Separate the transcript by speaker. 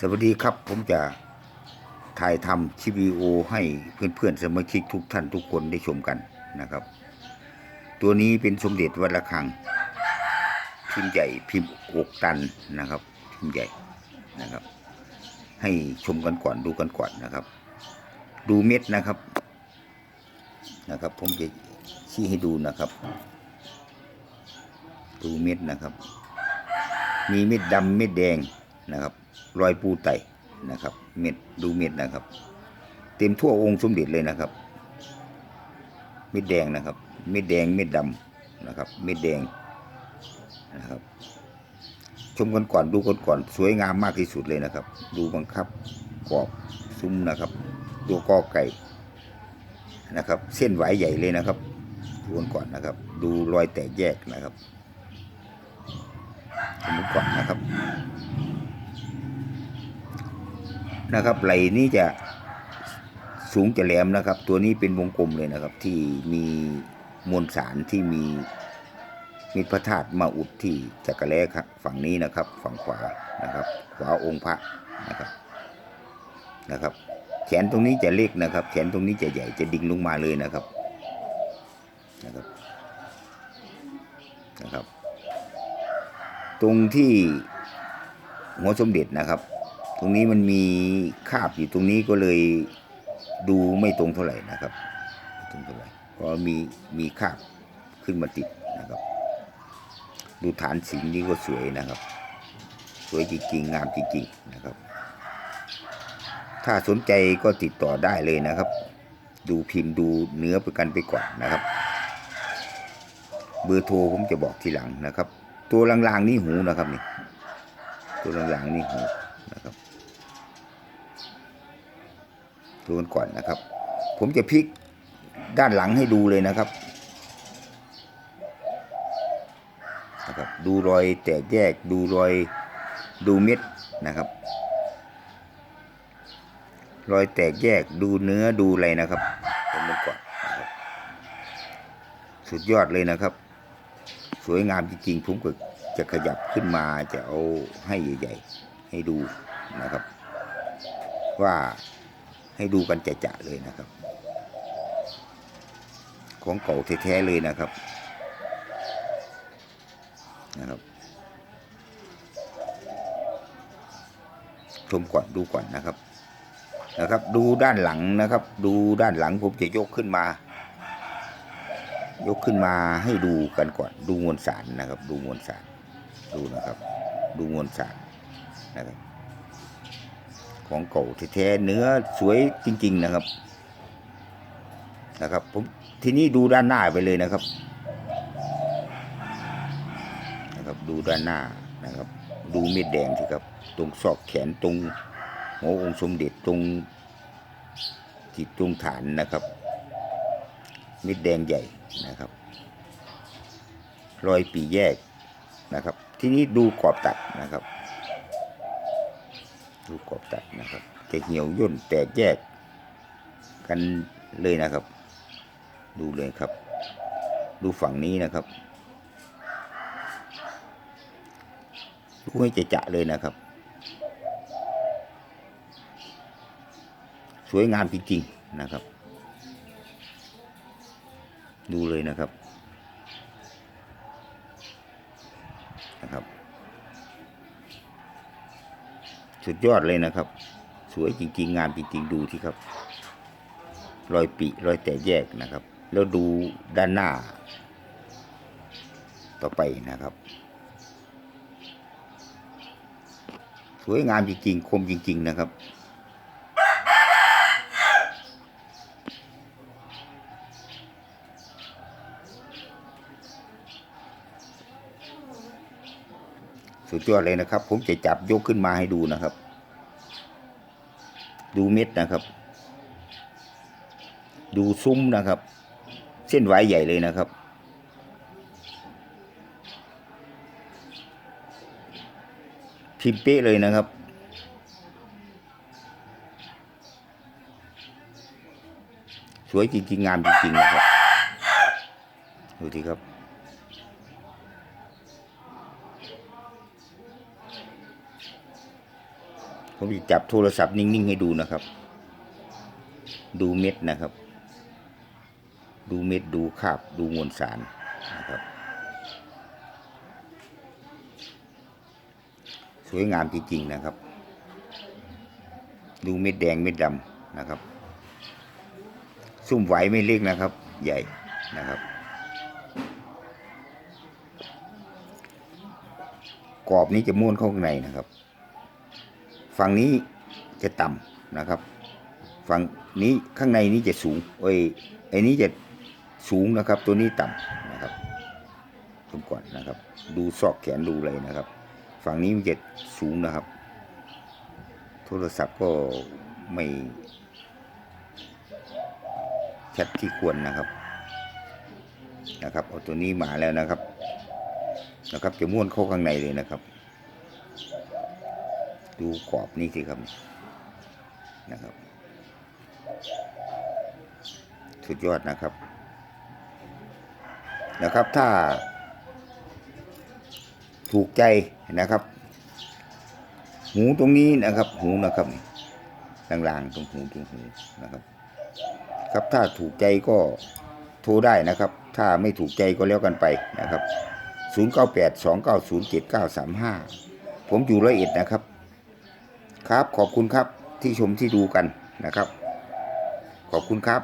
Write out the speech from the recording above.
Speaker 1: สวัสดีครับ ผมจะถ่ายทำคลิปวิดีโอให้เพื่อนๆสมาชิกทุกท่านทุกคนได้ชมกันนะครับ ตัวนี้เป็นสมเด็จวัดระฆัง พิมพ์ใหญ่พิมพ์อกตันนะครับ พิมพ์ใหญ่นะครับ ให้ชมกันก่อนดูกันก่อนนะครับ ดูเม็ดนะครับนะครับ ผมจะชี้ให้ดูนะครับ ดูเม็ดนะครับ มีเม็ดดำเม็ดแดงนะครับ รอยปูไตนะครับ เม็ดดูเม็ดนะครับ เต็มทั่วองค์สมเด็จเลยนะครับ เม็ดแดงนะครับ เม็ดแดงเม็ดดำนะครับ เม็ดแดงนะครับ ชมกันก่อนดูกันก่อนสวยงามมากที่สุดเลยนะครับ ดูบังคับกรอบซุ้มนะครับ ตัวกอไก่นะครับ เส้นไหวใหญ่เลยนะครับดูกันก่อนนะครับ ดูรอยแตกแยกนะครับสมก่อนนะครับ นะครับ ไหลนี้จะสูงจะแหลมนะครับ ตัวนี้เป็นวงกลมเลยนะครับ ที่มีมวลสารที่มีมีพระธาตุมาอุดที่จักรแล้ครับฝั่งนี้นะครับ ฝั่งขวานะครับ ขวาองค์พระนะครับนะครับ แขนตรงนี้จะเล็กนะครับ แขนตรงนี้จะใหญ่จะดิ่งลงมาเลยนะครับนะครับนะครับ ตรงที่หัวสมเด็จนะครับ ตรงนี้มันมีคาบอยู่ตรงนี้ก็เลยดูไม่ตรงเท่าไหร่นะครับตรงเท่าไหร่เพราะมีมีคาบขึ้นมาติดนะครับ ดูฐานสีนี้ก็สวยนะครับ สวยจริงๆงามจริงๆนะครับ ถ้าสนใจก็ติดต่อได้เลยนะครับ ดูพิมพ์ดูเนื้อไปกันไปก่อนนะครับ เบอร์โทรผมจะบอกทีหลังนะครับ ตัวลางๆนี่หูนะครับนี่ตัวลางๆนี่หูนะครับ ดูกันก่อนนะครับ ผมจะพลิกด้านหลังให้ดูเลยนะครับนะครับดูรอยแตกแยกดูรอยดูเม็ดนะครับ รอยแตกแยกดูเนื้อดูอะไรนะครับผมดูก่อนนะครับสุดยอดเลยนะครับ สวยงามจริงๆผมก็จะขยับขึ้นมาจะเอาให้ใหญ่ ๆ ให้ดูนะครับ ว่า ให้ดูกันจะๆเลยนะครับ ของเก่าแท้ๆเลยนะครับนะครับชมก่อนดูก่อนนะครับนะครับ ดูด้านหลังนะครับ ดูด้านหลังผมจะยกขึ้นมา ยกขึ้นมาให้ดูกันก่อน ดูมวลสารนะครับ ดูมวลสารดูนะครับ ดูมวลสารนะครับ ของเก่าแท้เนื้อสวยจริง ๆ นะครับ นะครับผมทีนี้ดูด้านหน้าไปเลยนะครับ นะครับดูด้านหน้านะครับ ดูเม็ดแดงสิครับ ตรงซอกแขนตรงหัวองค์สมเด็จตรงจิตตรงฐานนะครับเม็ดแดงใหญ่นะครับรอยปีแยกนะครับ ทีนี้ดูขอบตัดนะครับ ดูขอบตัดนะครับ จะเหี่ยวย่นแตกแยกกันเลยนะครับ ดูเลยครับ ดูฝั่งนี้นะครับดูให้จะจะเลยนะครับ สวยงามจริงๆนะครับ ดูเลยนะครับนะครับ สุดยอดเลยนะครับ สวยจริง ๆ งามจริง ๆ ดูที่ครับ รอยปีรอยแตกแยกนะครับ แล้วดูด้านหน้า ต่อไปนะครับ สวยงามจริงๆ คมจริง ๆ นะครับ สุดยอดเลยนะครับ ผมจะจับยกขึ้นมาให้ดูนะครับ ดูเม็ดนะครับ ดูซุ้มนะครับ เส้นไหวใหญ่เลยนะครับ พิมเป๊ะเลยนะครับสวยจริงๆ งามจริงๆนะครับ ดูทีครับ ผมจะจับโทรศัพท์นิ่งๆให้ดูนะครับ ดูเม็ดนะครับ ดูเม็ดดูคราบดูมวลสารนะครับ สวยงามจริงๆนะครับ ดูเม็ดแดงเม็ดดำนะครับ ซุ่มไหวไม่เล็กนะครับ ใหญ่นะครับกรอบนี้จะม้วนเข้าข้างในนะครับ ฝั่งนี้จะต่ำนะครับฝั่งนี้ข้างในนี้จะสูงเอ้ไอ้นี้จะสูงนะครับ ตัวนี้ต่ำนะครับตรงก่อนนะครับ ดูซอกแขนดูเลยนะครับ ฝั่งนี้มันจะสูงนะครับ โทรศัพท์ก็ไม่ชัดที่ควรนะครับนะครับเอาตัวนี้มาแล้วนะครับนะครับ จะม้วนเข้าข้างในเลยนะครับ ดูกรอบนี่สิครับนะครับ สุดยอดนะครับ นะครับถ้า ถูกใจนะครับ หูตรงนี้นะครับ หูนะครับล่างๆตรงหูตรงหูนะครับ ครับถ้าถูกใจก็โทรได้นะครับ ถ้าไม่ถูกใจก็แล้วกันไปนะครับ 0982907935 ผมอยู่ร้อยเอ็ดนะครับ ครับขอบคุณครับที่ชมที่ดูกันนะครับ ขอบคุณครับ